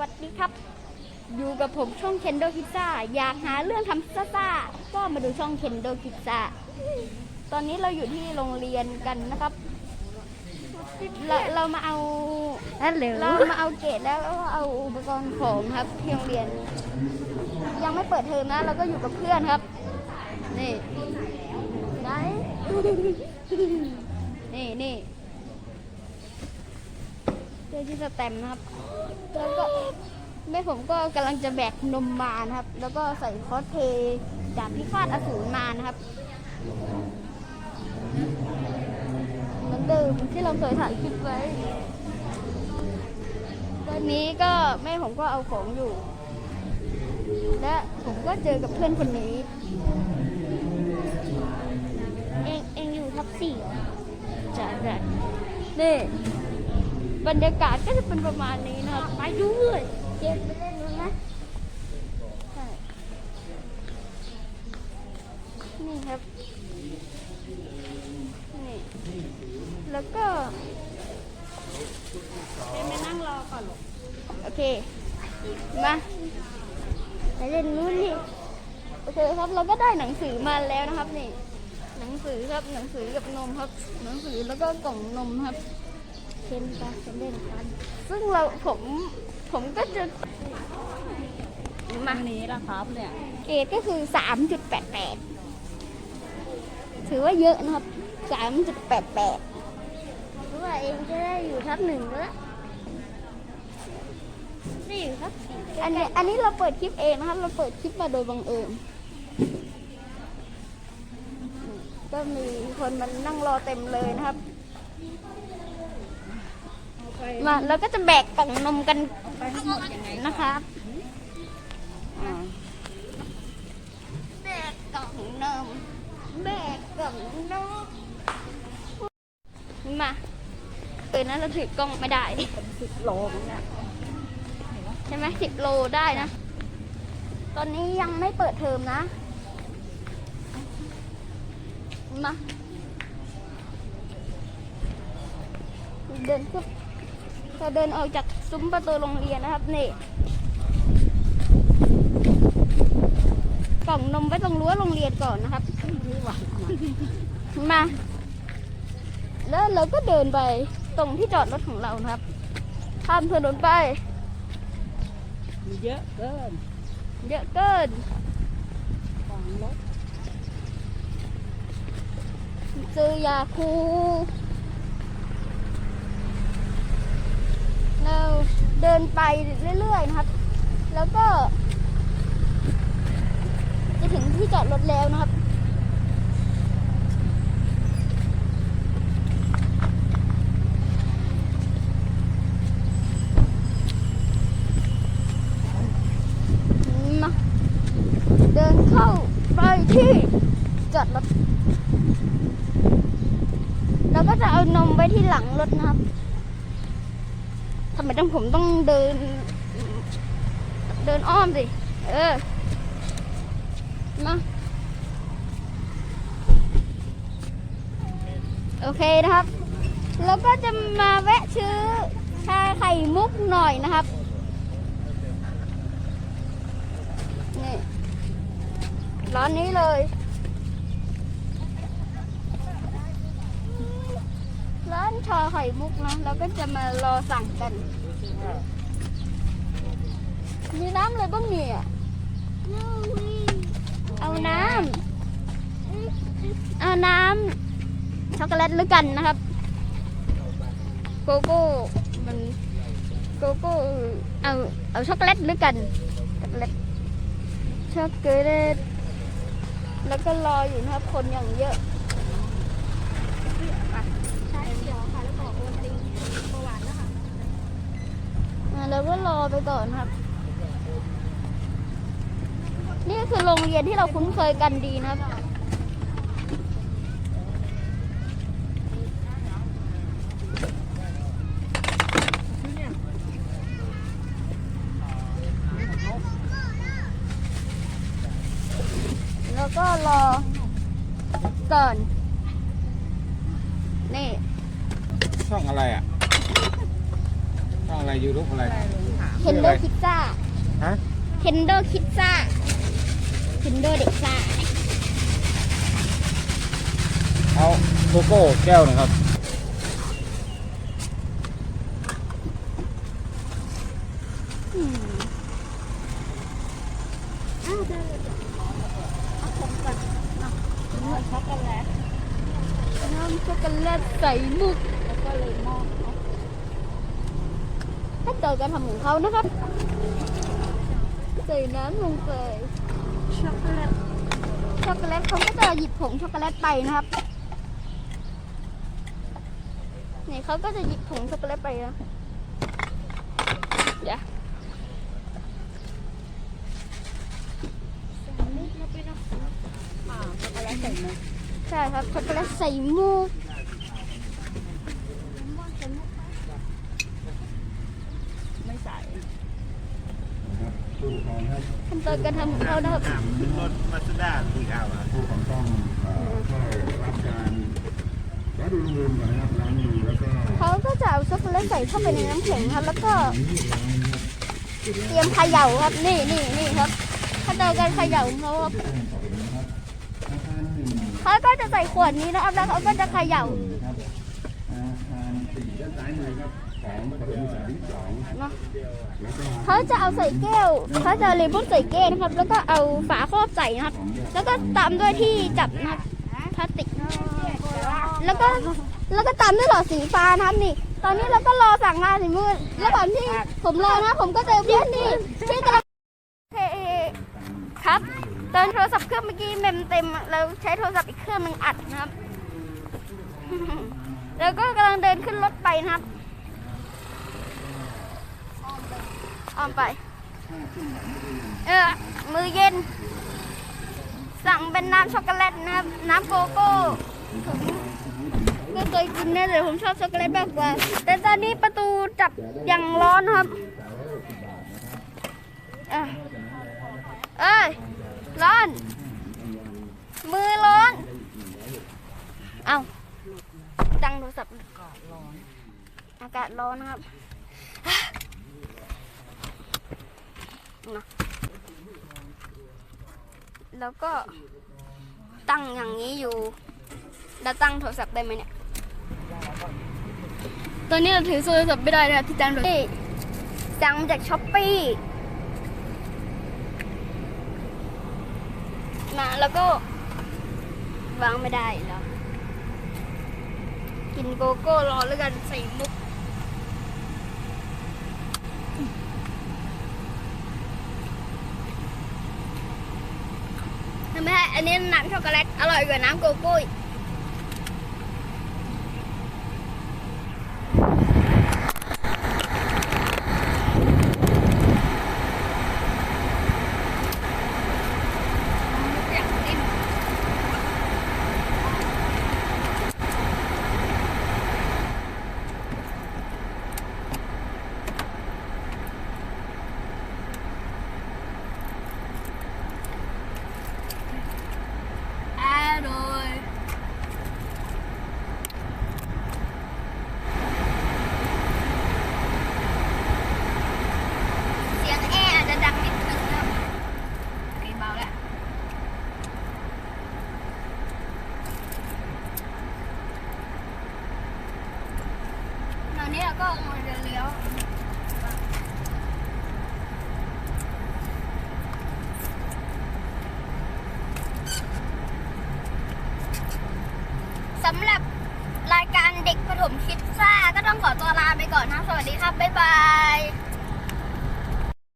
วัสดีครับ อยู่กับผมช่องเคนโดพิซซ่าอยากหาเรื่องทำซ่าซ่าๆก็มาดูช่องเคนโดพิซซ่าตอนนี้เราอยู่ที่โรงเรียนกันนะครับ เราเรามาเอาฮัลโหลเรามาเอาเกรดแล้วก็เอาอุปกรณ์ของครับที่โรงเรียน ยังไม่เปิดเทอมนะเราก็อยู่กับเพื่อนครับ นี่ไหนนี่นี่ เจอที่สแตมนะครับ แล้วก็แม่ผมก็กำลังจะแบกนมมานะครับ แล้วก็ใส่คอสเพย์ดาบพิฆาตอสูรมานะครับเหมือนเดิมที่เราเคยถ่ายคลิปไว้วันนี้ก็แม่ผมก็เอาของอยู่ และผมก็เจอกับเพื่อนคนนี้ เองเองอยู่ทับสี่จ้ะจ้ะนี่ บรรยากาศก็จะเป็นประมาณนี้นะครับไปดูเลยเกมไปเล่นนู้นนะใช่นี่ครับนี่แล้วก็ไปนั่งรอก่อนโอเค มาไปเล่นนู้นนี่โอเคครับเราก็ได้หนังสือมาแล้วนะครับนี่หนังสือครับหนังสือกับนมครับ หนังสือแล้วก็กล่องนมครับ เช่นปะเล่นกันซึ่งเราผมผมก็จะมาอันนี้ละครับเนี่ยเกรดก็คือสามจุดแปดแปดถือว่าเยอะนะครับสามจุดแปดแปดเพราะว่าเองจะได้อยู่ทับหนึ่งแล้วได้อยู่ทับสี่อันนี้อันนี้เราเปิดคลิปเองนะครับ เราเปิดคลิปมาโดยบังเอิญก็มีคนมันนั่งรอเต็มเลยนะครับ มาเราก็จะแบกกล่องนมกันไปทั้งหมดยังไงนะครับอ่าแบกกล่องนมแบกกล่องนมมาเออนั้นเราถือกล้องไม่ได้สิบโลมั้งเนี่ยใช่ไหมสิบโลได้นะ ตอนนี้ยังไม่เปิดเทอมนะมาเดินขึ้น เราเดินออกจากซุ้มประตูโรงเรียนนะครับนี่กล่องนมไว้ตรงรั้วโรงเรียนก่อนนะครับนี่หวานมา แล้วเราก็เดินไปตรงที่จอดรถของเรานะครับข้ามถนนไปมีเยอะเกิน เยอะเกินขวางรถซื้อยาคูเรา เดินไปเรื่อยๆนะครับ แล้วก็ จะถึงที่จอดรถแล้วนะครับ มาเดินเข้าไปที่จอดรถ แล้วก็จะเอานมไว้ที่หลังรถนะครับ ทำไมต้องผมต้องเดิน เดินอ้อมสิ เออมาโอเคนะครับ แล้วก็จะมาแวะซื้อชาไข่มุกหน่อยนะครับ นี่ร้านนี้เลย ร้านชาไข่มุกนะเราก็จะมารอสั่งกัน มีน้ำอะไรบ้างเนี่ยเอาน้ำเอาน้ำช็อกโกแลตหรือกันนะครับ โกโก้มันโกโก้เอาเอาช็อกโกแลตหรือกันช็อกโกแลตช็อกโกแลตแล้วก็รออยู่นะครับคนอย่างเยอะใช่เขียวค่ะแล้วก็โอติงเบาหวานนะคะ อ่าเราก็รอไปก่อนครับ นี่คือโรงเรียนที่เราคุ้นเคยกันดีนะครับ แล้วก็รอก่อน นี่ ช่องอะไรอะ ช่องอะไรยูทูบอะไร เคนโดคิดซ่าฮะ เคนโดคิดซ่าเคนโดเด็กซ่าเอาโกโก้แก้วหนึ่งครับ อืมอ้าวเดี๋ยวเอาผมก่อนเอาเนื้อช็อกโกแลตน้ำช็อกโกแลตใส่มุก แล้วก็เลมอนเนาะขั้นต อนการทำของเขานะครับ ใส่น้ำลงไปช็อกโกแลตช็อกโกแลตเขาก็จะหยิบผงช็อกโกแลตไปนะครับนี่เขาก็จะหยิบผงช็อกโกแลตไปนะเดี๋ยวใช่ครับช็อกโกแลตใส่มูก ขั้นตอน การทำของเขานะครับรถมาสด้าสีขาวอะผู้ของต้องเข้ารับการแล้วดูรวมๆก่อนนะครับล้างมือแล้วก็เขาก็จะเอาช็อกโกแลตใส่เข้าไปในน้ำแข็งครับ แล้วก็ เตรียมเขย่าครับ นี่นี่นี่ครับขั้นตอนการเขย่าของเขาครับเขาก็จะใส่ขวดนี้นะครับแล้วเขาก็จะเขย่าอาคารสี่ด้านซ้ายมือครับ เขาจะเอาใส่แก้วเขาจะเอาเลมอนใส่แก้วนะครับ แล้วก็เอาฝาครอบใส่นะครับ แล้วก็ตามด้วยที่จับนะครับพลาสติก แล้วก็แล้วก็ตามด้วยหลอดสีฟ้านะครับนี่ ตอนนี้เราก็รอสั่งงานสีมืดแล้วก่อนที่ผมรอนะ ผมก็เจอเพื่อนนี่ที่กำลังเฮ้ครับตอนโทรศัพท์เครื่องเมื่อกี้เมมเต็มเราใช้โทรศัพท์อีกเครื่องหนึงอัดนะครับ แล้วก็กำลังเดินขึ้นรถไปนะครับ อ้อมไป เออ มือเย็น สั่งเป็นน้ำช็อกโกแลตนะครับน้ำโกโก้ก็เคยกินนะแต่ผมชอบช็อกโกแลตมากกว่า แต่ตอนนี้ประตูจับอย่างร้อนครับ เอ้ยเอ้ยร้อน มือร้อน เอาตั้งโทรศัพท์อากาศร้อนนะครับ นะ แล้วก็ตั้งอย่างนี้อยู่เราตั้งโทรศัพท์ได้ไหมเนี่ย ตอนนี้เราถือโทรศัพท์ไม่ได้นะครับที่ตั้งโทรศัพท์สั่งมาจากช้อปปี้มาแล้วก็วางไม่ได้แล้ว กินโกโก้รอแล้วกันใส่มุก ไมฮะอันนี้น้ำช็อกโกแลตอร่อยกว่าน้ำโกโก้อีกอยากกิน อร่อยเสียงแอร์อาจจะดังนิดนึงนะครับโอเคเบาแล้วตอนนี้เราก็มาเดินเลี้ยว สำหรับรายการเด็กประถมคิดซ่า ก็ต้องขอตัว ลาไปก่อนนะสวัสดีครับ บ๊ายบาย